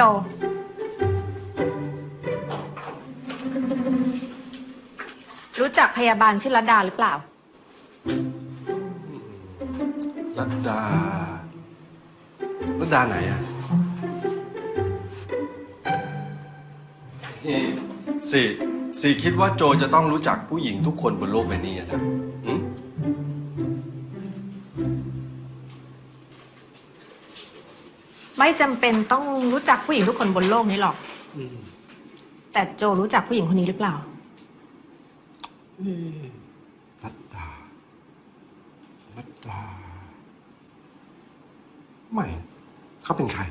จรู้จักพยาบาลชื่อรัดดาหรือเปล่า รัตดา รัตดาไหนอะนี่สี่สี่คิดว่าโจจะต้องรู้จักผู้หญิงทุกคนบนโลกใบนี้อะจ๊ะหืม ไม่จำเป็นต้องรู้จักผู้หญิงทุกคนบนโลกนี้หรอกแต่โจรู้จักผู้หญิงคนนี้หรือเปล่ารัตดารัตดาไม่เขาเป็นใคร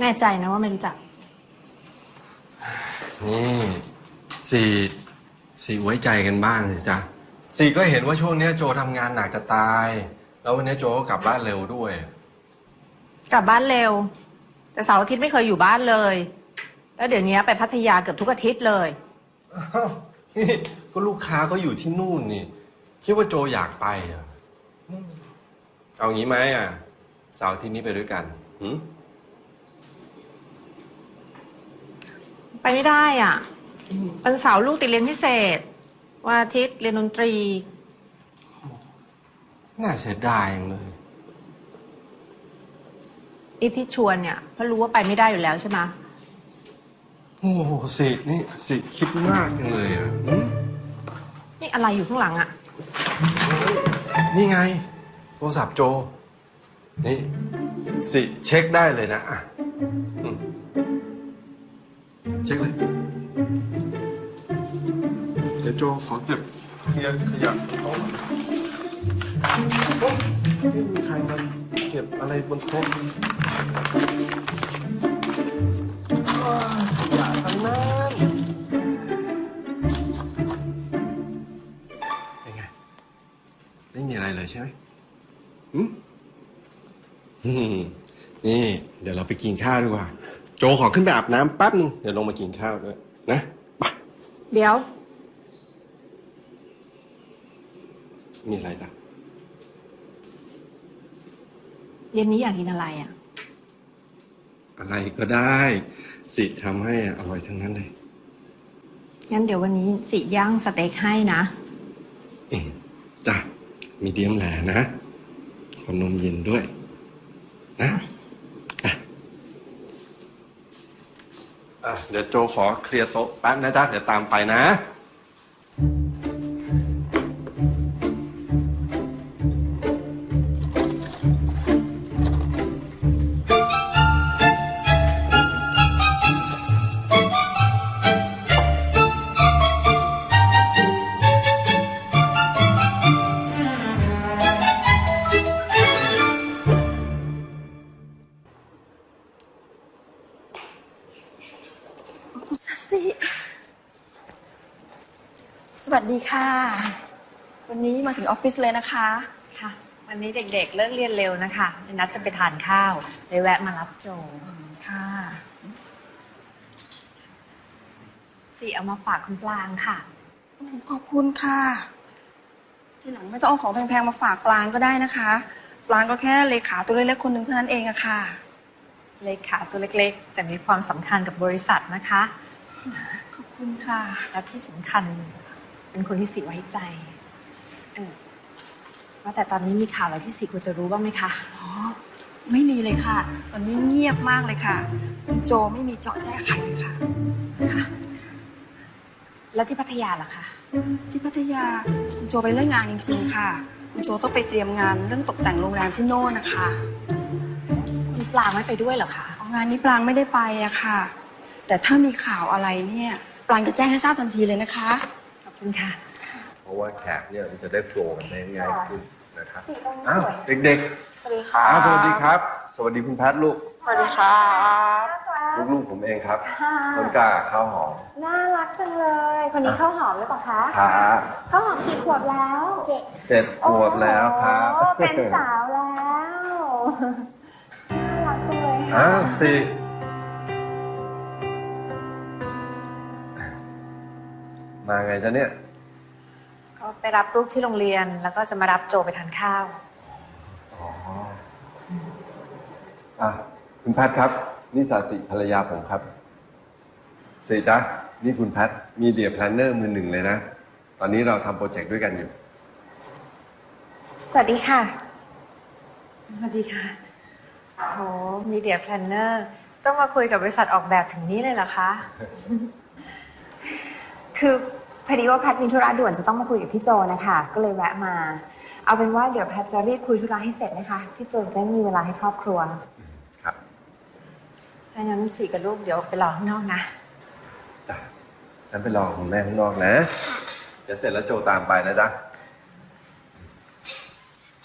แน่ใจนะว่าไม่รู้จัก นี่สี่ สี่ไว้ใจกันบ้างสิจ๊ะสี่ก็เห็นว่าช่วงเนี้ยโจทำงานหนักจะตาย แล้ววันนี้โจก็กลับบ้านเร็วด้วย กลับบ้านเร็ว แต่เสาร์อาทิตย์ไม่เคยอยู่บ้านเลย แล้วเดี๋ยวนี้ไปพัทยาเกือบทุกอาทิตย์เลย อ้าวนี่ก็ลูกค้าก็อยู่ที่นู่นนี่ คิดว่าโจอยากไปอะอืมเอางี้ไหมอะเสาร์อาที่นี้ไปด้วยกันหืมไปไม่ได้อะ วันเสาร์ลูกติดเรียนพิเศษ วันอาทิตย์เรียนดนตรี น่าเสียดายจังเลย นี่ที่ชวนเนี่ยเพราะรู้ว่าไปไม่ได้อยู่แล้วใช่ไหมโอ้โหสินี่สิคิดมากจังเลยอะหืมนี่อะไรอยู่ข้างหลังอะนี่ไง โทรศัพท์โจ นี่ สิเช็คได้เลยนะอะอืมเช็คเลยเดี๋ยว โจขอเก็บเคลียร์ขยะโต๊ะไม่มีใครมาเก็บอะไรบนโต๊ะขยะทั้งนั้นเป็นไง ไม่มีอะไรเลยใช่ไหมอืมอืมนี่ เดี๋ยวเราไปกินข้าวดีกว่า โจขอขึ้นไปอาบน้ำแป๊บนึงเดี๋ยวลงมากินข้าวด้วย นะ ไป เดี๋ยว มีอะไรล่ะ เย็นนี้อยากกินอะไรอะ อะไรก็ได้ สิทำให้อร่อยทั้งนั้นเลย งั้นเดี๋ยววันนี้สิย่างสเต็กให้นะอืมจ้ะ มีเดียมแหลนะ ขอนมเย็นด้วย นะอะอะเดี๋ยวโจขอเคลียร์โต๊ะแป๊บนะจ๊ะ เดี๋ยวตามไปนะ ดีค่ะ วันนี้มาถึงออฟฟิศเลยนะคะ ค่ะ วันนี้เด็กๆ เลิกเรียนเร็วนะคะนัดจะไปทานข้าวเลยแวะมารับโจค่ะสิเอามาฝากคุณปลางค่ะ ขอบคุณค่ะ ทีหลังไม่ต้องเอาของแพงๆ มาฝากปลางก็ได้นะคะ ปลางก็แค่เลขาตัวเล็กๆคนหนึ่งเท่านั้นเองอะค่ะ เลขาตัวเล็กๆ แต่มีความสำคัญกับบริษัทนะคะ ขอบคุณค่ะ และที่สำคัญ เป็นคนที่สิไว้ใจเออว่าแต่ตอนนี้มีข่าวอะไรที่สิควรจะรู้บ้างไหมคะ อ๋อ ไม่มีเลยค่ะ ตอนนี้เงียบมากเลยค่ะ คุณโจไม่มีเจาะแจ้ไขเลยค่ะ ค่ะ แล้วที่พัทยาล่ะคะ ที่พัทยาคุณโจไปเรื่องงานจริง ๆ ค่ะ คุณโจต้องไปเตรียมงานเรื่องตกแต่งโรงแรมที่โน่นนะคะ คุณปลางไม่ไปด้วยเหรอคะ เอางานนี้ปรางไม่ได้ไปอะค่ะ แต่ถ้ามีข่าวอะไรเนี่ย ปรางจะแจ้งให้ทราบทันทีเลยนะคะขอบ คุณค่ะ เพราะว่าแขกเนี่ยมันจะได้โฟล์กันได้ง่ายขึ้นนะครับสีตรงนี้อ้าวสวยเด็กสวัสดีค่ะๆอ้าวสวัสดีครับ สวัสดีคุณแพทลูก สวัสดีค่ะลูกๆผมเองครับต้นกล้าข้าวหอมน่ารักจังเลย คนนี้ข้าวหอมหรือเปล่าคะขาข้าวหอมกี่ขวบแล้วเจ็ดเจ็ดขวบแล้วครับโอ้เป็นสาวแล้ว น่ารักจังเลยค่ะ อ้าวสิ มาไงจ๊ะเนี่ยก็พไปรับลูกที่โรงเรียนแล้วก็จะมารับโจไปทานข้าว อ๋ออะคุณแพทครับ นี่สาสิภรรยาผมครับสิจ๊ะนี่คุณแพทมีเดียแพลนเนอร์มือหนึ่งเลยนะ ตอนนี้เราทำโปรเจกต์ด้วยกันอยู่ สวัสดีค่ะ สวัสดีค่ะโหมีเดียแพลนเนอร์ต้องมาคุยกับบริษัทออกแบบถึงนี้เลยเหรอคะ คือพอดีว่าแพทมีธุระด่วนจะต้องมาคุยกับพี่โจนะคะ ก็เลยแวะมา เอาเป็นว่าเดี๋ยวแพทจะรีบคุยธุระให้เสร็จนะคะ พี่โจจะได้มีเวลาให้ครอบครัวครับถ้างั้นสี่กับลูกเดี๋ยวไปรอข้างนอกนะจ้ะฉันไปรอคุณแม่ข้างนอกนะเดี๋ยวเสร็จแล้วโจตามไปนะจ๊ะ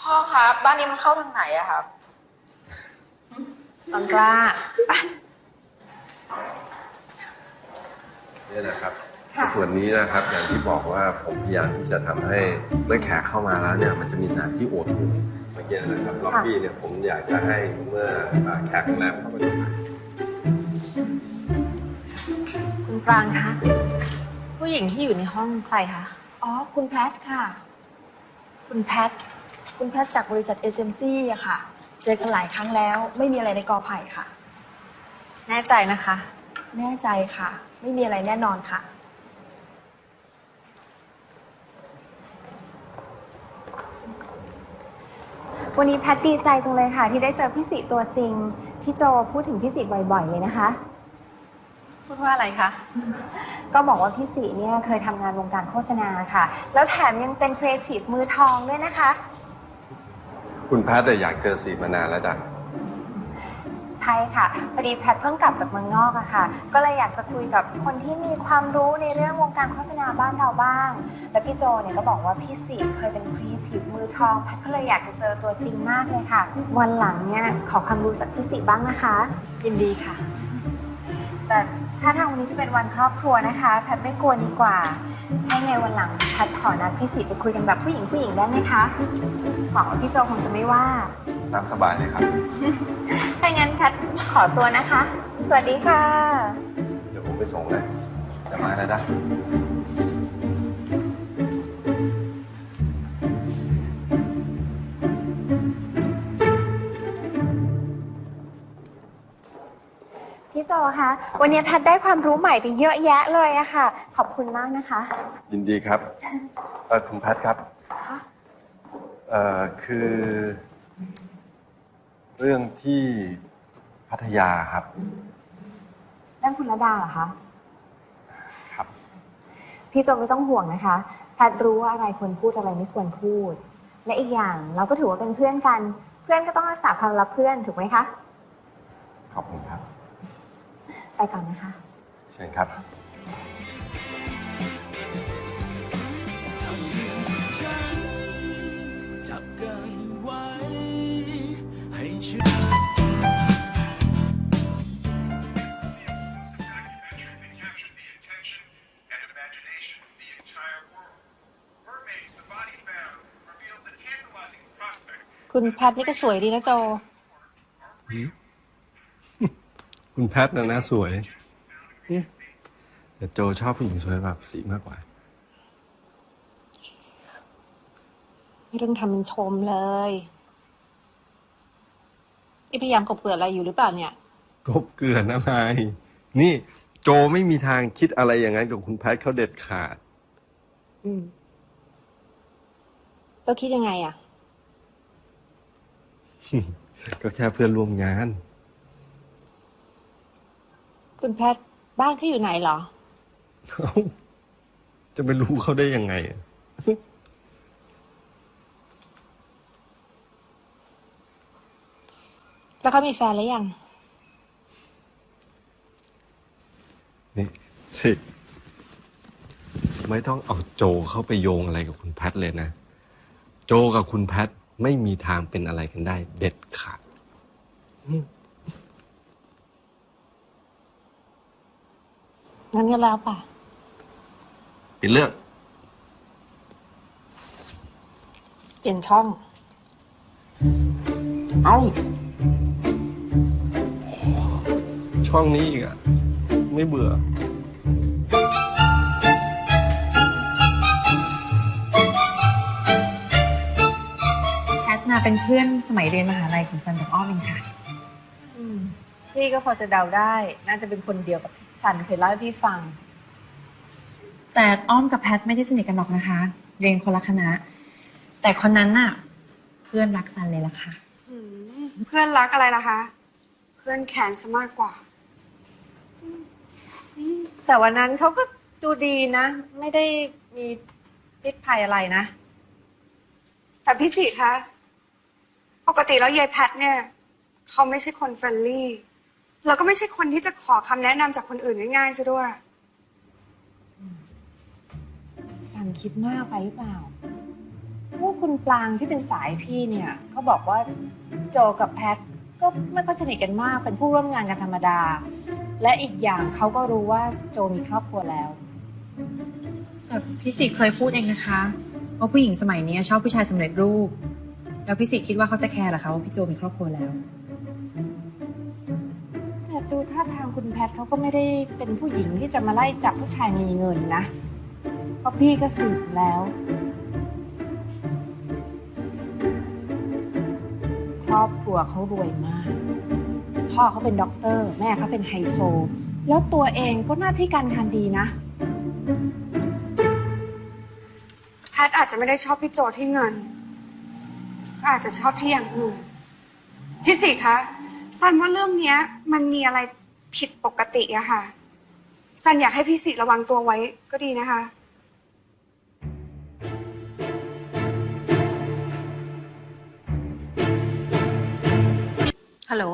พ่อครับบ้านนี้มันเข้าทางไหนอะครับตอนกล้าไปนี่นะครับ ค่ะส่วนนี้นะครับอย่างที่บอกว่าผมพยายามที่จะทำให้เมื่อแขกเข้ามาแล้วเนี่ยมันจะมีสถานที่โอทูเมื่อกี้นะครับล็อบบี้เนี่ยผมอยากจะให้เมื่ออ่าแขกโรงแรมเข้ามาดูคุณปรางคะผู้หญิงที่อยู่ในห้องใครคะอ๋อ คุณแพทค่ะ คุณแพท คุณแพทจากบริษัทเอเจนซี่อะค่ะ เจอกันหลายครั้งแล้ว ไม่มีอะไรในกอไผ่ค่ะ แน่ใจนะคะ แน่ใจค่ะ ไม่มีอะไรแน่นอนค่ะ วันนี้แพทดีใจจังเลยค่ะ ที่ได้เจอพี่สิตัวจริง พี่โจพูดถึงพี่สิบ่อยๆเลยนะคะ พูดว่าอะไรคะ ก็บอกว่าพี่สิเนี่ยเคยทำงานวงการโฆษณาค่ะ แล้วแถมยังเป็นครีเอทีฟมือทองด้วยนะคะ คุณแพทย์อยากเจอสีมานานแล้วจ้ะ ใช่ค่ะ พอดีแพทเพิ่งกลับจากเมืองนอกอะค่ะ ก็เลยอยากจะคุยกับคนที่มีความรู้ในเรื่องวงการโฆษณาบ้านเราบ้าง แล้วพี่โจเนี่ยก็บอกว่าพี่สิเคยเป็นครีเอทีฟมือทอง แพทก็เลยอยากจะเจอตัวจริงมากเลยค่ะ วันหลังเนี่ยขอความรู้จากพี่สิบ้างนะคะ ยินดีค่ะ แต่ ถ้าทางวันนี้จะเป็นวันครอบครัวนะคะแพทไม่กลัวดีกว่า ให้ไงวันหลังแพทขอนัดพี่สิไปคุยกันแบบผู้หญิงผู้หญิงได้ไหมคะหวังว่าพี่โจคงจะไม่ว่า ตามสบายเลยครับ ถ้างั้นแพทขอตัวนะคะ สวัสดีค่ะ เดี๋ยวผมไปส่งเลยจะมาแล้วนะ คะวันนี้แพทได้ความรู้ใหม่ไปเยอะแยะเลยอะค่ะ ขอบคุณมากนะคะ ยินดีครับเออคุณแพทย์ครับคะเอ่อคือ เรื่องที่พัทยาครับเรื่องคุณระดาเหรอคะครับ พี่โจไม่ต้องห่วงนะคะแพทรู้ว่าอะไรควรพูดอะไรไม่ควรพูด และอีกอย่างเราก็ถือว่าเป็นเพื่อนกัน เพื่อนก็ต้องรักษาความลับเพื่อนถูกไหมคะ ขอบคุณครับ ไปก่อนนะคะ เชิญครับจับกันไว้ให้เชื่อ adventure that captured the attention and imagination of the entire world. Mermaids, the body found, revealed the tantalizing prospect คุณแพทนี่ก็สวยดีนะโจ คุณแพทย์นะนะสวยเนี่ยแต่โจชอบผู้หญิงสวยแบบสีมากกว่า ไม่ต้องทำเป็นชมเลยนี่พยายามกบเกลือนอะไรอยู่หรือเปล่าเนี่ย กบเกลือนอะไร นี่โจไม่มีทางคิดอะไรอย่างนั้นกับคุณแพทย์เขาเด็ดขาด อืมต้องคิดยังไงอะก็แค่เพื่อนร่วมงาน คุณแพทบ้านเขาอยู่ไหนเหรอ เอ้าจะไปรู้เขาได้ยังไงอะแล้วเขามีแฟนหรือยัง นี่สิไม่ต้องเอาโจเข้าไปโยงอะไรกับคุณแพทย์เลยนะ โจกับคุณแพทย์ไม่มีทางเป็นอะไรกันได้ เด็ดขาด งั้นก็แล้วป่ะ ปินเรื่องเปลี่ยนช่อง เอ้าช่องนี้อีกอะไม่เบื่อ แพทมาเป็นเพื่อนสมัยเรียนมหาลัยของซันกับอ้อมเองค่ะ พี่ก็พอจะเดาได้ น่าจะเป็นคนเดียวกับที่ซันเคยเล่าให้พี่ฟัง แต่อ้อมกับแพทไม่ได้สนิทกันหรอกนะคะ เรียนคนละคณะ แต่คนนั้นน่ะ เพื่อนรักซันเลยล่ะค่ะ อืมเพื่อนรักอะไรล่ะคะ เพื่อนแขนซะมากกว่า แต่วันนั้นเขาก็ดูดีนะ ไม่ได้มีพิษภัยอะไรนะ แต่พี่สิคะ ปกติแล้วยายแพทเนี่ย เขาไม่ใช่คนเฟรนลี่ แล้วก็ไม่ใช่คนที่จะขอคำแนะนำจากคนอื่นง่ายๆซะด้วยซันคิดมากไปหรือเปล่าว่าคุณปลางที่เป็นสายพี่เนี่ยเขาบอกว่าโจกับแพทก็ไม่ค่อยสนิทกันมากเป็นผู้ร่วมงานกันธรรมดา และอีกอย่างเขาก็รู้ว่าโจมีครอบครัวแล้ว แต่พี่สิเคยพูดเองนะคะว่าผู้หญิงสมัยนี้ชอบผู้ชายสำเร็จรูป แล้วพี่สิคิดว่าเขาจะแคร์เหรอคะว่าพี่โจมีครอบครัวแล้วแต่ดู ท่าทางคุณแพทเขาก็ไม่ได้เป็นผู้หญิงที่จะมาไล่จับผู้ชายมีเงินนะเพราะพี่ก็สืบแล้ว ครอบครัวเขารวยมาก พ่อเขาเป็นด็อกเตอร์ แม่เขาเป็นไฮโซ แล้วตัวเองก็หน้าที่การงานดีนะ แพทอาจจะไม่ได้ชอบพี่โจที่เงิน ก็อาจจะชอบที่อย่างอื่น พี่สิคะซันว่าเรื่องเนี้ย มันมีอะไร ผิดปกติอะค่ะซันอยากให้พี่สิระวังตัวไว้ก็ดีนะคะ ฮัลโหล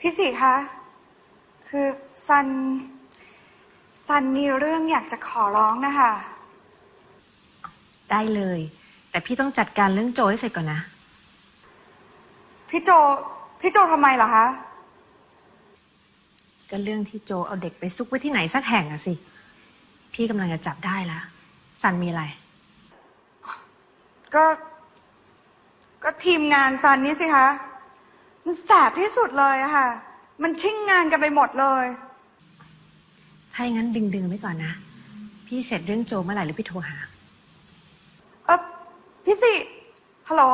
พี่สิคะ คือซันซันมีเรื่องอยากจะขอร้องนะคะ ได้เลย แต่พี่ต้องจัดการเรื่องโจให้เสร็จก่อนนะ พี่โจ พี่โจทำไมเหรอคะ ก็เรื่องที่โจเอาเด็กไปซุกไว้ที่ไหนสักแห่งอะสิ พี่กำลังจะจับได้ละซันมีอะไร ก็ ก็ทีมงานซันนี่สิคะ มันแสบที่สุดเลยอะค่ะ มันชิ่งงานกันไปหมดเลย ถ้าอย่างนั้นดึงดึงๆไว้ก่อนนะ พี่เสร็จเรื่องโจเมื่อไหร่หรือพี่โทรหา เออพี่สิฮัลโหล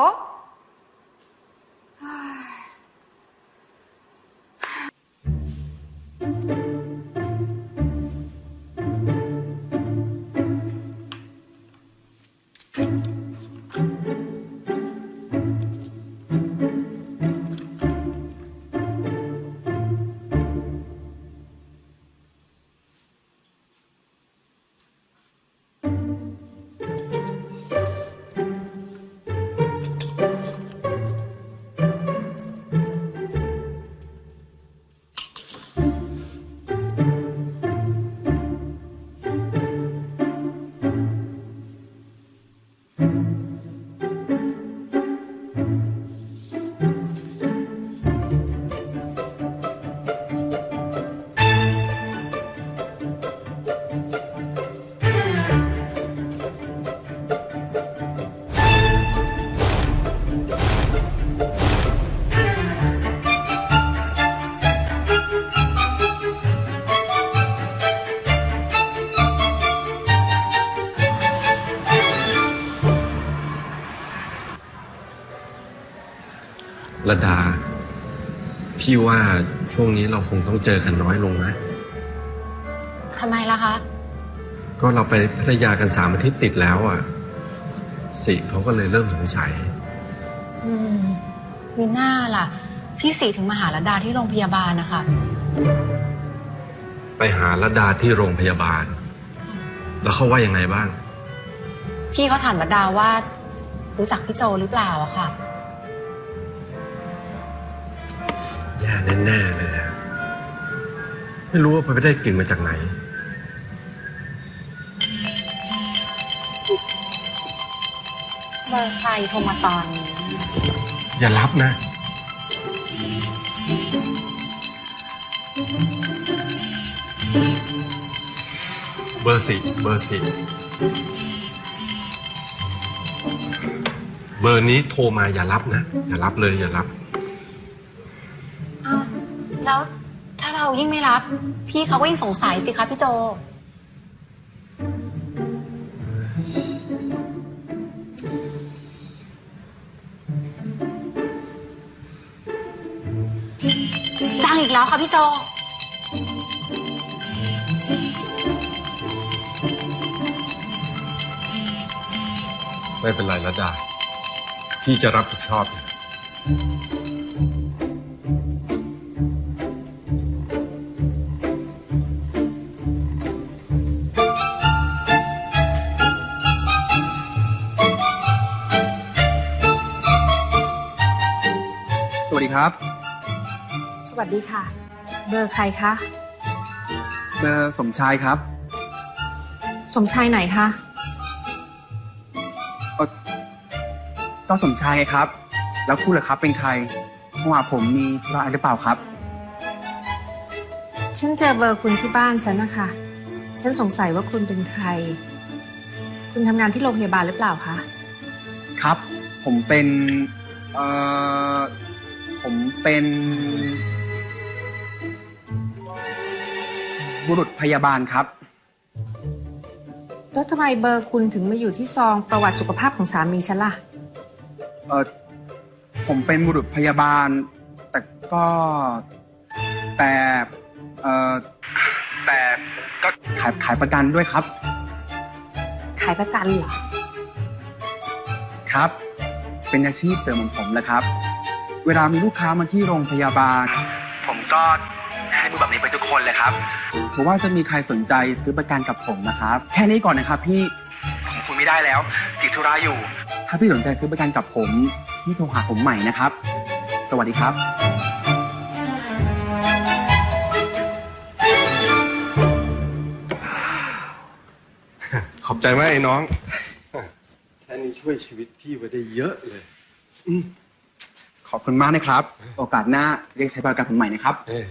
ระดา พี่ว่าช่วงนี้เราคงต้องเจอกันน้อยลงนะ ทำไมล่ะคะ ก็เราไปพัทยากันสามอาทิตย์ติดแล้วอะ สิเขาก็เลยเริ่มสงสัย อืมมีหน้าล่ะ พี่สีถึงมาหาระดาที่โรงพยาบาลนะคะ ไปหาระดาที่โรงพยาบาล แล้วเขาว่ายังไงบ้าง พี่เขาถามระดาว่า รู้จักพี่โจหรือเปล่าอะค่ะ แย่แน่ๆเลยอะไม่รู้ว่าไปได้กลิ่นมาจากไหน เบอร์ใครโทรมาตอนนี้ อย่ารับนะ เบอร์สี่เบอร์สี่เบอร์นี้โทรมาอย่ารับนะ อย่ารับเลยอย่ารับอ้าว แล้วถ้าเรายิ่งไม่รับ พี่เขาก็ยิ่งสงสัยสิคะพี่โจ ดังอีกแล้วค่ะพี่โจ ไม่เป็นไรละดาพี่จะรับผิดชอบเอง ดีค่ะ เบอร์ใครคะ เบอร์สมชายครับ สมชายไหนคะเอ่อก็สมชายไงครับ แล้วคุณล่ะครับเป็นใครโทรหาผมมีธุระอะไรหรือเปล่าครับ ฉันเจอเบอร์คุณที่บ้านฉันนะคะ ฉันสงสัยว่าคุณเป็นใคร คุณทำงานที่โรงพยาบาลหรือเปล่าคะ ครับ ผมเป็น เอ่อ ผมเป็น บุรุษพยาบาลครับ แล้วทำไมเบอร์คุณถึงมาอยู่ที่ซองประวัติสุขภาพของสามีฉันล่ะ เออผมเป็นบุรุษพยาบาล แต่ก็แต่เออแต่ก็ขายขายประกันด้วยครับ ขายประกันเหรอ ครับ เป็นอาชีพเสริมของผมแหละครับ เวลามีลูกค้ามาที่โรงพยาบาล ผมก็ให้ดูแบบนี้ไปทุก คนเลยครับเพราะว่าจะมีใครสนใจซื้อประกันกับผมนะครับ แค่นี้ก่อนนะครับพี่ผมคุยไม่ได้แล้ว ติดธุระอยู่ ถ้าพี่สนใจซื้อประกันกับผมพี่โทรหาผมใหม่นะครับ สวัสดีครับ ขอบใจมากไอ้น้องแค่นี้ช่วยชีวิตพี่ไว้ได้เยอะเลยขอบคุณมากนะครับ โอกาสหน้าเรียกใช้บริการผมใหม่นะครับ เอ้ย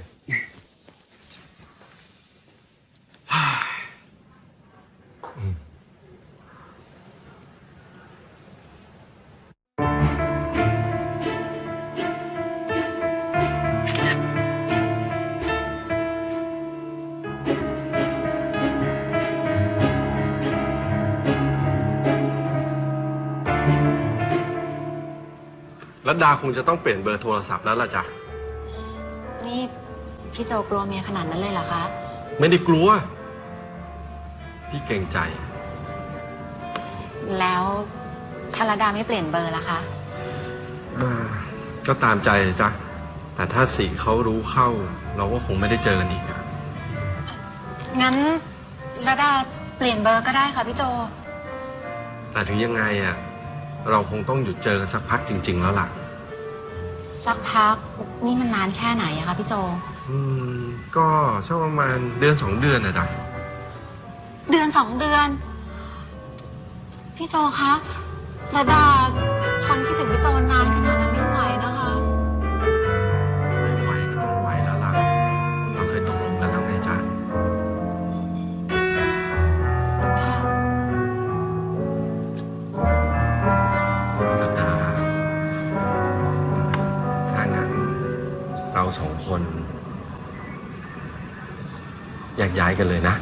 ดาคงจะต้องเปลี่ยนเบอร์โทรศัพท์แล้วล่ะจ้ะ นี่พี่โจกลัวเมียขนาดนั้นเลยเหรอคะ ไม่ได้กลัว พี่เกรงใจ แล้วธารดาไม่เปลี่ยนเบอร์ล่ะคะอ่าก็ตามใจจ้ะ แต่ถ้าสีเขารู้เข้า เราก็คงไม่ได้เจอกันอีกอะงั้นระดาเปลี่ยนเบอร์ก็ได้ค่ะพี่โจ แต่ถึงยังไงอะเราคงต้องหยุดเจอกันสักพักจริง ๆ แล้วล่ะ สักพักนี่มันนานแค่ไหนอะคะพี่โจ อืมก็สักประมาณเดือนสองเดือนนะจ๊ะเดือนสองเดือน พี่โจคะระดาทนคิดถึงพี่โจนานขนาดนั้นไม่ สองคน อยากย้ายกันเลยนะ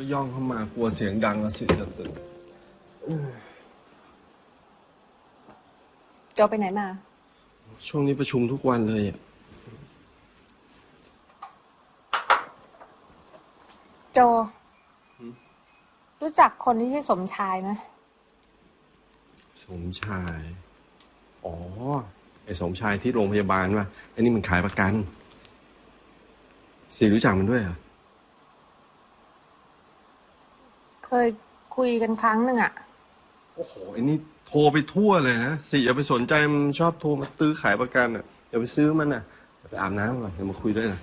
ก็ย่องเข้ามากลัวเสียงดังแล้วสิจะตื่นโจไปไหนมา ช่วงนี้ประชุมทุกวันเลยอะโจ รู้จักคนที่ชื่อสมชายไหมสมชาย อ๋อ ไอ้สมชายที่โรงพยาบาลว่ะอันนี้มันขายประกันสิรู้จักมันด้วยเหรอ เคยคุยกันครั้งหนึ่งอะโอ้โหไอ้นี่โทรไปทั่วเลยนะสิอย่าไปสนใจมันชอบโทรมาตื้อขายประกันอะอย่าไปซื้อมันอะไปอาบน้ำก่อนเดี๋ยวมาคุยด้วยนะ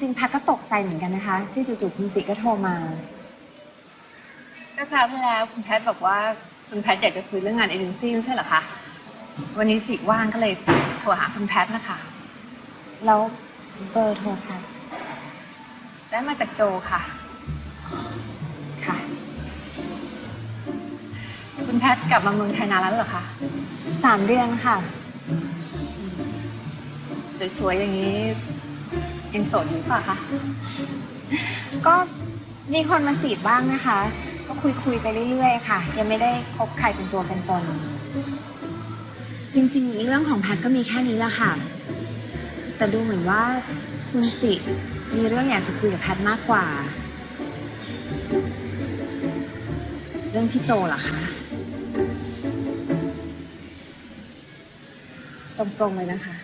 ริงๆแพทก็ตกใจเหมือนกันนะคะ ที่จู่ๆคุณสิก็โทรมาก็คราวที่แล้วคุณแพทบอกว่าคุณแพทอยากจะคุยเรื่องงานเอเจนซี่ไม่ใช่เหรอคะวันนี้สิว่างก็เลยโทรหาคุณแพทนะคะ แล้วเบอร์โทรค่ะได้มาจากโจค่ะ ค่ะ คุณแพทกลับมาเมืองไทยนานแล้วเหรอคะสามเดือนค่ะ สวยๆอย่างนี้ ยังโสดอยู่หรือเปล่าคะก็มีคนมาจีบบ้างนะคะ ก็คุยคุยไปเรื่อยๆ ค่ะ ยังไม่ได้คบใครเป็นตัวเป็นตน จริงๆ เรื่องของแพทก็มีแค่นี้ละค่ะ แต่ดูเหมือนว่าคุณสิมีเรื่องอยากจะคุยกับแพทมากกว่า เรื่องพี่โจเหรอคะตรงๆเลยนะคะ